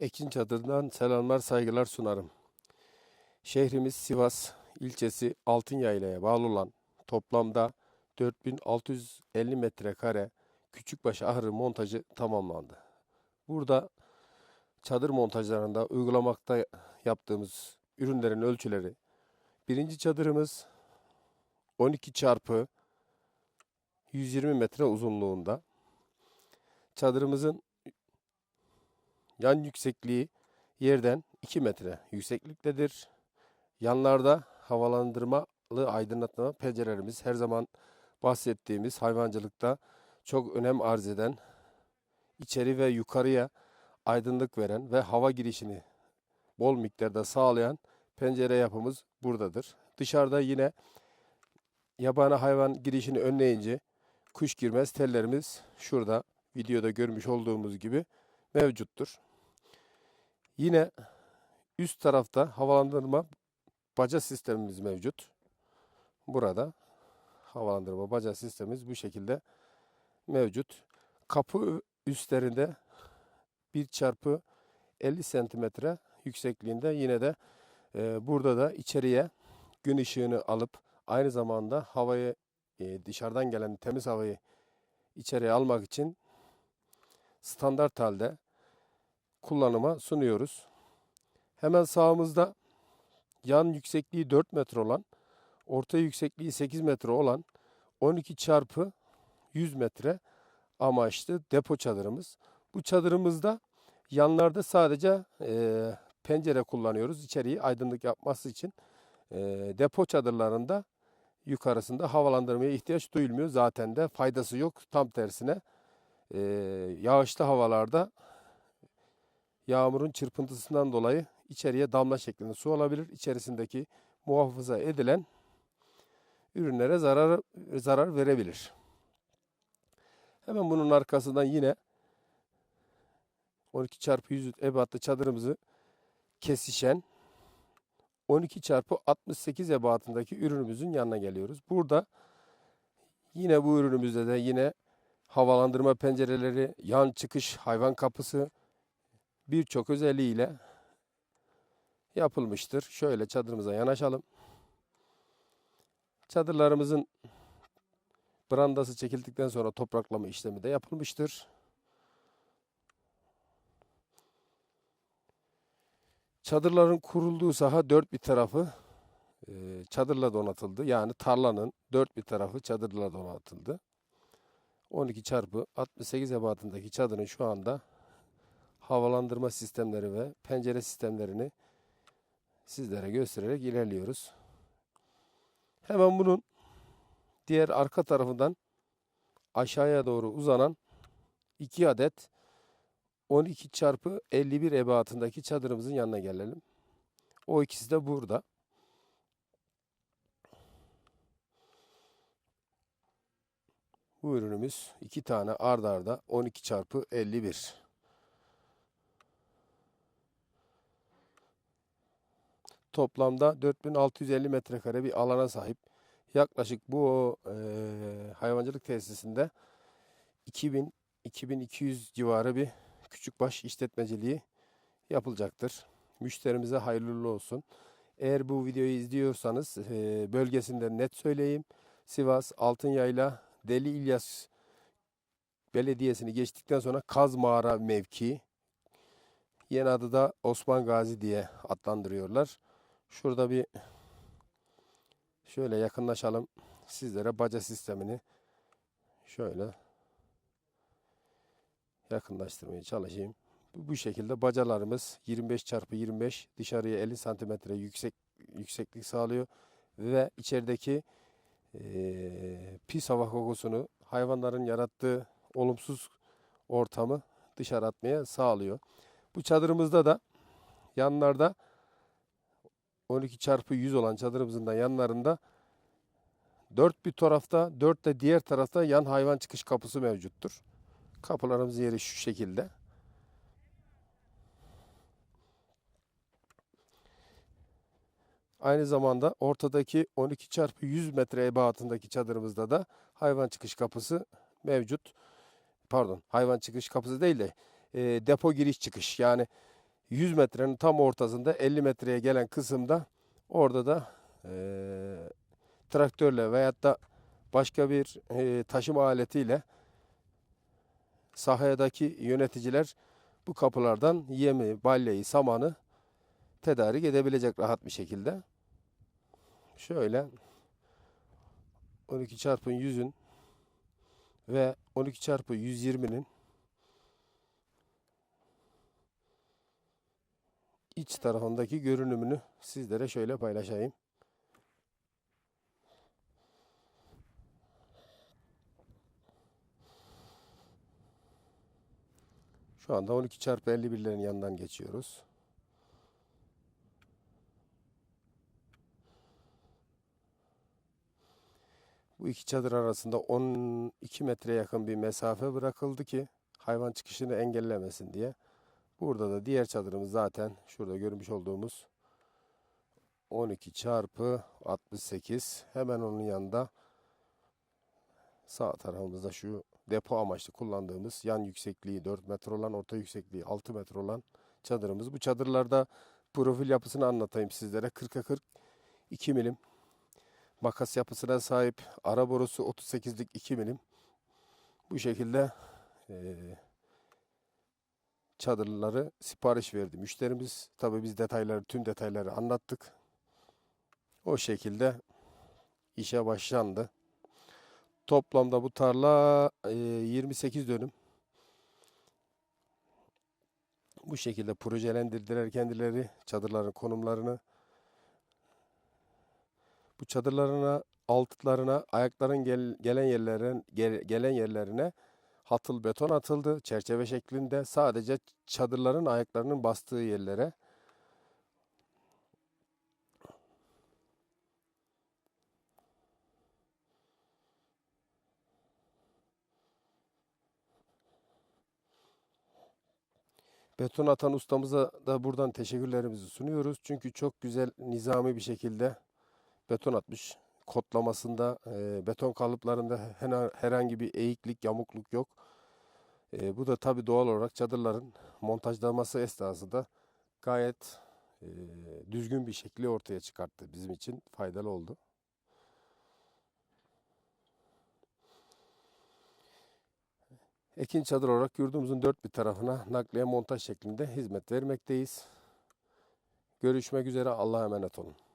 Ekin Çadır'dan selamlar, saygılar sunarım. Şehrimiz Sivas ilçesi Altınyayla'ya bağlı olan toplamda 4650 metrekare küçükbaş ahırı montajı tamamlandı. Burada çadır montajlarında uygulamakta yaptığımız ürünlerin ölçüleri birinci çadırımız 12 çarpı 120 metre uzunluğunda. Çadırımızın yan yüksekliği yerden 2 metre yüksekliktedir. Yanlarda havalandırmalı aydınlatma pencerelerimiz her zaman bahsettiğimiz hayvancılıkta çok önem arz eden, içeri ve yukarıya aydınlık veren ve hava girişini bol miktarda sağlayan pencere yapımız buradadır. Dışarıda yine yabani hayvan girişini önleyince kuş girmez tellerimiz şurada videoda görmüş olduğumuz gibi mevcuttur. Yine üst tarafta havalandırma baca sistemimiz mevcut. Burada havalandırma baca sistemimiz bu şekilde mevcut. Kapı üstlerinde 1 çarpı 50 santimetre yüksekliğinde yine de e, burada da içeriye gün ışığını alıp aynı zamanda havayı e, dışarıdan gelen temiz havayı içeriye almak için standart halde kullanıma sunuyoruz. Hemen sağımızda yan yüksekliği 4 metre olan, orta yüksekliği 8 metre olan 12 çarpı 100 metre amaçlı depo çadırımız. Bu çadırımızda yanlarda sadece e, pencere kullanıyoruz. İçeriği aydınlık yapması için e, depo çadırlarında yukarısında havalandırmaya ihtiyaç duyulmuyor. Zaten de faydası yok. Tam tersine e, yağışlı havalarda yağmurun çırpıntısından dolayı içeriye damla şeklinde su olabilir. İçerisindeki muhafaza edilen ürünlere zarar zarar verebilir. Hemen bunun arkasından yine 12 çarpı 100 ebatlı çadırımızı kesişen 12 çarpı 68 ebatındaki ürünümüzün yanına geliyoruz. Burada yine bu ürünümüzde de yine havalandırma pencereleri, yan çıkış hayvan kapısı birçok özelliğiyle yapılmıştır. Şöyle çadırımıza yanaşalım. Çadırlarımızın brandası çekildikten sonra topraklama işlemi de yapılmıştır. Çadırların kurulduğu saha dört bir tarafı e, çadırla donatıldı. Yani tarlanın dört bir tarafı çadırla donatıldı. 12 çarpı 68 ebatındaki çadırın şu anda havalandırma sistemleri ve pencere sistemlerini sizlere göstererek ilerliyoruz. Hemen bunun diğer arka tarafından aşağıya doğru uzanan 2 adet 12 çarpı 51 ebatındaki çadırımızın yanına gelelim. O ikisi de burada. Bu ürünümüz iki tane ard arda 12 çarpı 51. Toplamda 4650 metrekare bir alana sahip. Yaklaşık bu e, hayvancılık tesisinde 2000 2200 civarı bir küçükbaş işletmeciliği yapılacaktır. Müşterimize hayırlı olsun. Eğer bu videoyu izliyorsanız e, bölgesinde net söyleyeyim. Sivas, Altınyayla, Deli İlyas Belediyesi'ni geçtikten sonra Kaz Mağara mevki. Yeni adı da Osman Gazi diye adlandırıyorlar. Şurada bir şöyle yakınlaşalım. Sizlere baca sistemini şöyle yakınlaştırmaya çalışayım. Bu, şekilde bacalarımız 25 çarpı 25 dışarıya 50 santimetre yüksek yükseklik sağlıyor ve içerideki eee, pis hava kokusunu hayvanların yarattığı olumsuz ortamı dışarı atmaya sağlıyor. Bu çadırımızda da yanlarda 12 çarpı 100 olan çadırımızın da yanlarında 4 bir tarafta 4 de diğer tarafta yan hayvan çıkış kapısı mevcuttur. Kapılarımız yeri şu şekilde. Aynı zamanda ortadaki 12 çarpı 100 metre ebatındaki çadırımızda da hayvan çıkış kapısı mevcut. Pardon hayvan çıkış kapısı değil de e, depo giriş çıkış. Yani 100 metrenin tam ortasında 50 metreye gelen kısımda orada da eee, traktörle veyahut da başka bir eee, taşıma aletiyle sahadaki yöneticiler bu kapılardan yemi, balyayı, samanı tedarik edebilecek rahat bir şekilde. Şöyle 12 çarpı 100'ün ve 12 çarpı 120'nin iç tarafındaki görünümünü sizlere şöyle paylaşayım. Şu anda 12 çarpı 51'lerin yanından geçiyoruz. Bu iki çadır arasında 12 metre yakın bir mesafe bırakıldı ki hayvan çıkışını engellemesin diye. Burada da diğer çadırımız zaten şurada görmüş olduğumuz 12 çarpı 68. Hemen onun yanında sağ tarafımızda şu depo amaçlı kullandığımız yan yüksekliği 4 metre olan, orta yüksekliği 6 metre olan çadırımız. Bu çadırlarda profil yapısını anlatayım sizlere. 40'a 40 2 milim makas yapısına sahip. Ara borusu 38'lik 2 milim. Bu şekilde eee, çadırları sipariş verdi müşterimiz. Tabii biz detayları, tüm detayları anlattık. O şekilde işe başlandı. Toplamda bu tarla eee, 28 dönüm. Bu şekilde projelendirdiler kendileri çadırların konumlarını. Bu çadırlarına, altlarına, ayakların gel- gelen yerlerin gel- gelen yerlerine hatıl beton atıldı çerçeve şeklinde. Sadece çadırların ayaklarının bastığı yerlere beton atan ustamıza da buradan teşekkürlerimizi sunuyoruz. Çünkü çok güzel nizami bir şekilde beton atmış. Kodlamasında, e, beton kalıplarında herhangi bir eğiklik, yamukluk yok. E, bu da tabii doğal olarak çadırların montajlaması esnasında gayet e, düzgün bir şekli ortaya çıkarttı. Bizim için faydalı oldu. Ekin çadır olarak yurdumuzun dört bir tarafına nakliye montaj şeklinde hizmet vermekteyiz. Görüşmek üzere. Allah'a emanet olun.